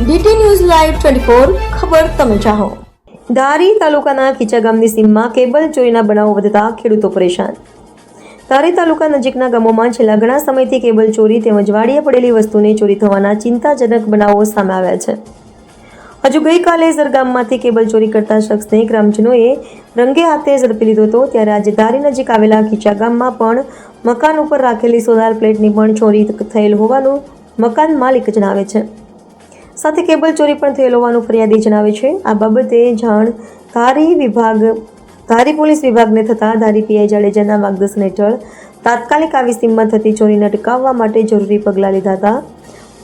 DT news live twenty four ખબર તમે ચાહો. ધારી તાલુકાના ખીચા ગામની સીમમાં કેબલ ચોરીના બનાવો વધતા ખેડૂતો પરેશાન. ધારી તાલુકા નજીકના ગામોમાં છેલ્લા ઘણા સમયથી કેબલ ચોરી તેમજ વાડીએ પડેલી વસ્તુની ચોરી થવાના ચિંતાજનક બનાવો સામે આવ્યા છે. હજુ ગઈકાલે ઝરગામમાંથી કેબલ ચોરી કરતા શખ્સને ગ્રામજનોએ રંગે હાથે ઝડપી લીધો હતો, ત્યારે આજે ધારી નજીક આવેલા ખીચા ગામમાં પણ મકાન ઉપર રાખેલી સોલાર પ્લેટની પણ ચોરી થયેલ હોવાનું મકાન માલિક જણાવે છે. સાથે કેબલ ચોરી પણ થયેલ હોવાનું ફરિયાદી જણાવે છે. આ બાબતે જાણ ધારી વિભાગ ધારી પોલીસ વિભાગને થતાં ધારી પીઆઈ જાડેજાના માર્ગદર્શન હેઠળ તાત્કાલિક આવી સીમમાં થતી ચોરીને અટકાવવા માટે જરૂરી પગલાં લીધા હતા.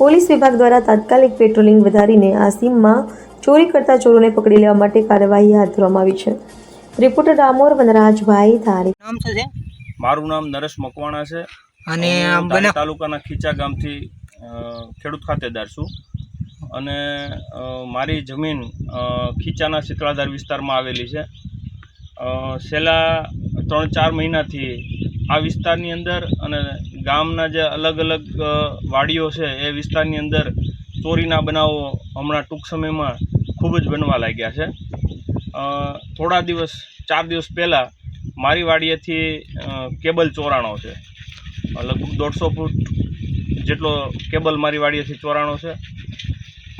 પોલીસ વિભાગ દ્વારા તાત્કાલિક પેટ્રોલિંગ વધારીને આ સીમમાં ચોરી કરતા ચોરોને પકડી લેવા માટે કાર્યવાહી હાથ ધરવામાં આવી છે. રિપોર્ટર ડામોર વનરાજભાઈ ધારી. નામ છે મારું નામ નરેશ મકવાણા છે. અને તાલુકાના ખીચા ગામથી ખેડૂત ખાતેદાર છું. અને મારી જમીન ખીચાના શીતળાધાર વિસ્તારમાં આવેલી છે. છેલ્લા ત્રણ ચાર મહિનાથી આ વિસ્તારની અંદર અને ગામના જે અલગ અલગ વાડીઓ છે, એ વિસ્તારની અંદર ચોરીના બનાવો હમણાં ટૂંક સમયમાં ખૂબ જ બનવા લાગ્યા છે. થોડા દિવસ, ચાર દિવસ પહેલાં મારી વાડીએથી કેબલ ચોરાણો છે. લગભગ દોઢસો ફૂટ જેટલો કેબલ મારી વાડીએથી ચોરાણો છે.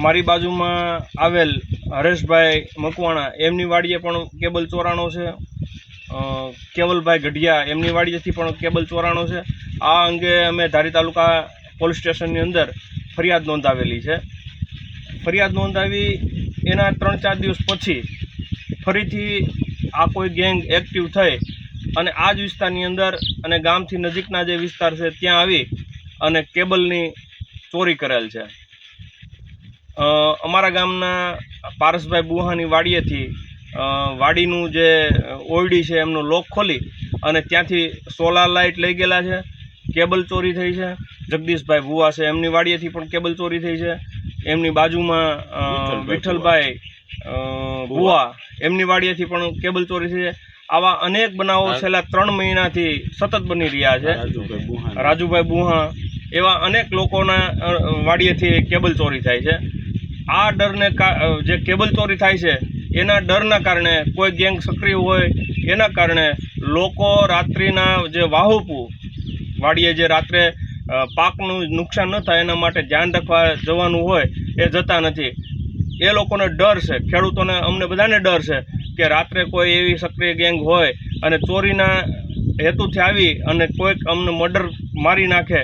મારી બાજુમાં આવેલ હરેશભાઈ મકવાણા, એમની વાડીએ પણ કેબલ ચોરાણો છે. કેવલભાઈ ગઢિયા, એમની વાડીએથી પણ કેબલ ચોરાણો છે. આ અંગે અમે ધારી તાલુકા પોલીસ સ્ટેશનની અંદર ફરિયાદ નોંધાવેલી છે. ફરિયાદ નોંધાવી એના ત્રણ ચાર દિવસ પછી ફરીથી આ કોઈ ગેંગ એક્ટિવ થઈ અને આ જ વિસ્તારની અંદર અને ગામથી નજીકના જે વિસ્તાર છે ત્યાં આવી અને કેબલની ચોરી કરેલ છે. અમારા ગામના પારસભાઈ બુહાની વાડીએથી વાડીનું જે ઓરડી છે એમનો લોક ખોલી અને ત્યાંથી સોલાર લાઇટ લઈ ગયેલા છે કેબલ ચોરી થઈ છે જગદીશભાઈ ભુવા છે એમની વાડીએથી પણ કેબલ ચોરી થઈ છે એમની બાજુમાં વિઠ્ઠલભાઈ ભુવા. એમની વાડીએથી પણ કેબલ ચોરી થઈ છે. આવા અનેક બનાવો છેલ્લા ત્રણ મહિનાથી સતત બની રહ્યા છે. રાજુભાઈ બુહા એવા અનેક લોકોના વાડીએથી કેબલ ચોરી થાય છે. આ ડરને જે કેબલ ચોરી થાય છે, એના ડરના કારણે કોઈ ગેંગ સક્રિય હોય, એના કારણે લોકો રાત્રિના જે વાહુપુ, વાડીએ જે રાત્રે પાકનું નુકસાન ન થાય એના માટે ધ્યાન રાખવા જવાનું હોય, એ જતા નથી. એ લોકોને ડર છે. ખેડૂતોને, અમને બધાને ડર છે કે રાત્રે કોઈ એવી સક્રિય ગેંગ હોય અને ચોરીના હેતુથી આવી અને કોઈક અમને મર્ડર મારી નાખે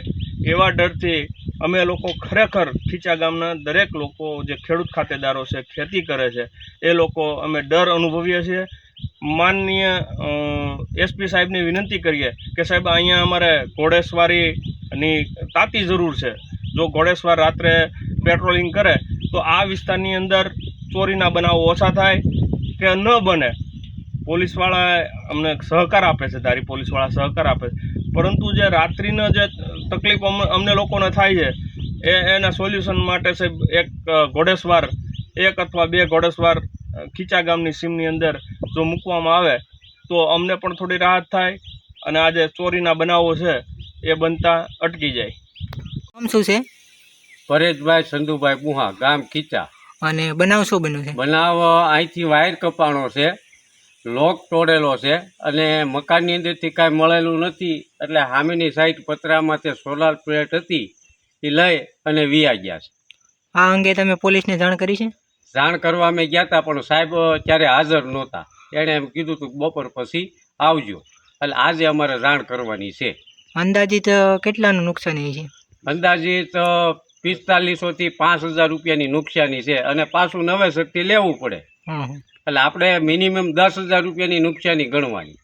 એવા ડરથી અમે લોકો ખરેખર ખીચા ગામના દરેક લોકો જે ખેડૂત ખાતેદારો છે, ખેતી કરે છે, એ લોકો અમે ડર અનુભવીએ છીએ. માનનીય એસપી સાહેબની વિનંતી કરીએ કે સાહેબ, અહીંયા અમારે ઘોડેસવારીની તાતી જરૂર છે. જો ઘોડેસવાર રાત્રે પેટ્રોલિંગ કરે, તો આ વિસ્તારની અંદર ચોરીના બનાવો ઓછા થાય કે ન બને. પોલીસવાળા અમને સહકાર આપે છે, ધારી પોલીસવાળા સહકાર આપે છે. પરંતુ જે રાત્રિનો જે તકલીફ અમ- અમને લોકોને થાય છે. એ એના સોલ્યુશન માટે સાહેબ એક ઘોડેસવાર એક અથવા બે ઘોડેસવાર ખીચા ગામની સીમની અંદર જો મૂકવામાં આવે તો અમને પણ થોડી રાહત થાય અને આ જે ચોરીના બનાવો છે એ બનતા અટકી જાય. નામ શું છે? પરેશભાઈ સંધુભાઈ ગુહા ગામ ખીચા. અને બનાવ શું બન્યું છે? બનાવ અહીંથી વાયર કપાણો છે. લોક તોડેલો છે અને મકાનની અંદરથી કાંઈ મળેલું નથી. એટલે સામેની સાઈડ પતરામાં તે સોલાર પ્લેટ હતી એ લઈ અને વિયા ગયા છે. આ અંગે તમે પોલીસને જાણ કરી છે? જાણ કરવા અમે ગયા હતા પણ સાહેબ ત્યારે હાજર નહોતા. એણે એમ કીધું હતું બપોર પછી આવજો. એટલે આજે અમારે જાણ કરવાની છે. અંદાજિત કેટલાનું નુકસાની છે? અંદાજિત પિસ્તાલીસોથી પાંચ હજાર રૂપિયાની નુકસાની છે અને પાછું નવેસરથી લેવું પડે. એટલે આપણે મિનિમમ દસ હજાર રૂપિયાની નુકસાની ગણવાની.